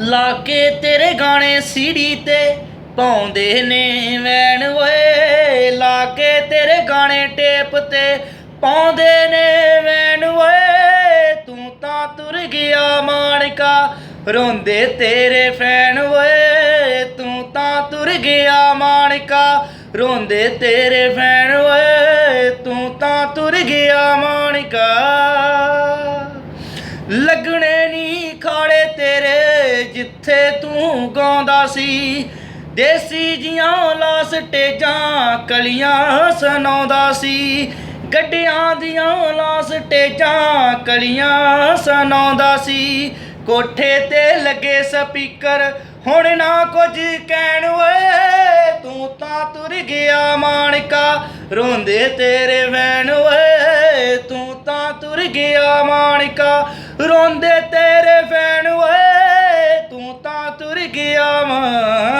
ਲਾ ਕੇ ਤੇਰੇ ਗਾਣੇ ਸੀੜੀ ਤੇ ਪਾਉਂਦੇ ਨੇ। ਵੈਣ ਓਏ ਲਾ ਕੇ ਤੇਰੇ ਗਾਣੇ ਟੇਪ ਤੇ ਪਾਉਂਦੇ ਨੇ। ਵੈਣ ਓਏ, ਤੂੰ ਤਾਂ ਤੁਰ ਗਿਆ ਮਾਣਕਾ, ਰੋਂਦੇ ਤੇਰੇ ਫੈਨ ਓਏ। ਤੂੰ ਤਾਂ ਤੁਰ ਗਿਆ ਮਾਣਕਾ, ਰੋਂਦੇ ਤੇਰੇ ਫੈਨ ਓਏ। ਤੂੰ ਤਾਂ ਤੁਰ ਗਿਆ ਮਾਣਕਾ। ਲੱਗਣੇ ਨਹੀਂ ਖਾੜੇ ਤੇਰੇ ਜਿੱਥੇ ਤੂੰ ਗਾਉਂਦਾ ਸੀ, ਦੇਸੀ ਜੀਆਂ ਲਾ ਸਟੇਜਾਂ ਕਲੀਆਂ ਸੁਣਾਉਂਦਾ ਸੀ। ਗੱਡਿਆਂ ਦੀਆਂ ਲਾ ਸਟੇਜਾਂ ਕਲੀਆਂ ਸੁਣਾਉਂਦਾ ਸੀ। ਕੋਠੇ ਤੇ ਲੱਗੇ ਸਪੀਕਰ, ਹੁਣ ਨਾ ਕੁਝ ਕਹਿਣ ਓਏ, ਤੂੰ ਤਾਂ ਤੁਰ ਗਿਆ ਮਾਣਕਾ, ਰੋਂਦੇ ਤੇਰੇ ਵੈਣ ਓਏ, ਤੂੰ ਤਾਂ ਤੁਰ ਗਿਆ ਮਾਣਕਾ, ਰੋਂਦੇ ਤੇਰੇ ਫੈਨ ਓਏ